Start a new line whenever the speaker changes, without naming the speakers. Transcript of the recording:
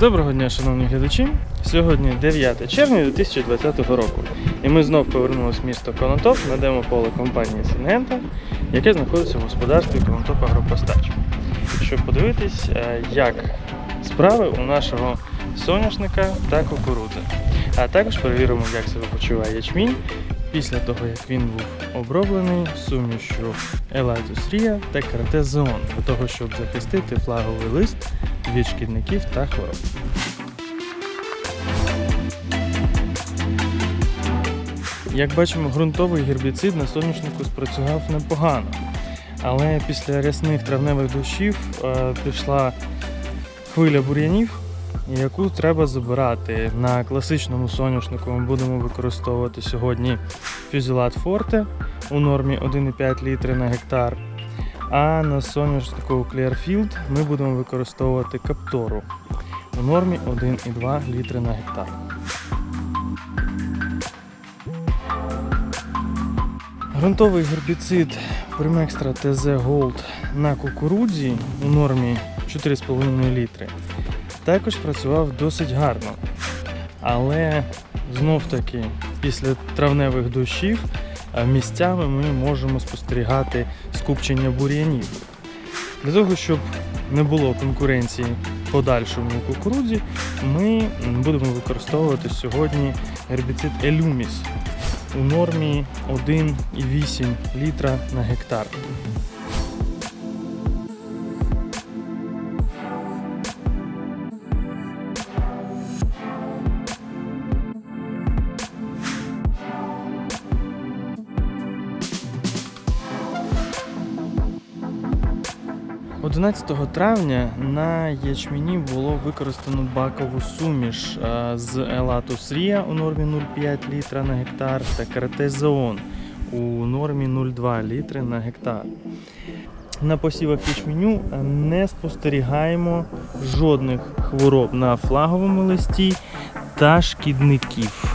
Доброго дня, шановні глядачі. Сьогодні 9 червня 2020 року. І ми знов повернулися в місто Конотоп на демополе компанії Сінгента, яке знаходиться в господарстві Конотоп Агропостач. Щоб подивитись, е, як справи у нашого соняшника та кукурудзи. А також перевіримо, як себе почуває ячмінь після того, як він був оброблений сумішю Елайтус Рія та Картезеон для того, щоб захистити флаговий лист від шкідників та хвороб. Як бачимо, ґрунтовий гербіцид на соняшнику спрацював непогано. Але після рясних травневих дощів е, пішла хвиля бур'янів, яку треба забирати. На класичному соняшнику ми будемо використовувати сьогодні фюзелат Форте у нормі 1,5 літри на гектар. А на соняшнику Clearfield ми будемо використовувати каптору у нормі 1,2 літри на гектар. Грунтовий гербіцид Primextra TZ Gold на кукурудзі у нормі 4,5 літри також працював досить гарно. Але знов таки після травневих дощів е, місцями ми можемо спостерігати скупчення бур'янів. Для того, щоб не було конкуренції подальшому кукурудзі, ми будемо використовувати сьогодні гербіцид Елюміс у нормі 1,8 літра на гектар. – 11 травня на ячміні було використано бакову суміш е, з Елатус Рія у нормі 0,5 літра на гектар та Картезеон у нормі 0,2 літри на гектар. На посівах ячменю е, не спостерігаємо жодних хвороб на флаговому листі та шкідників.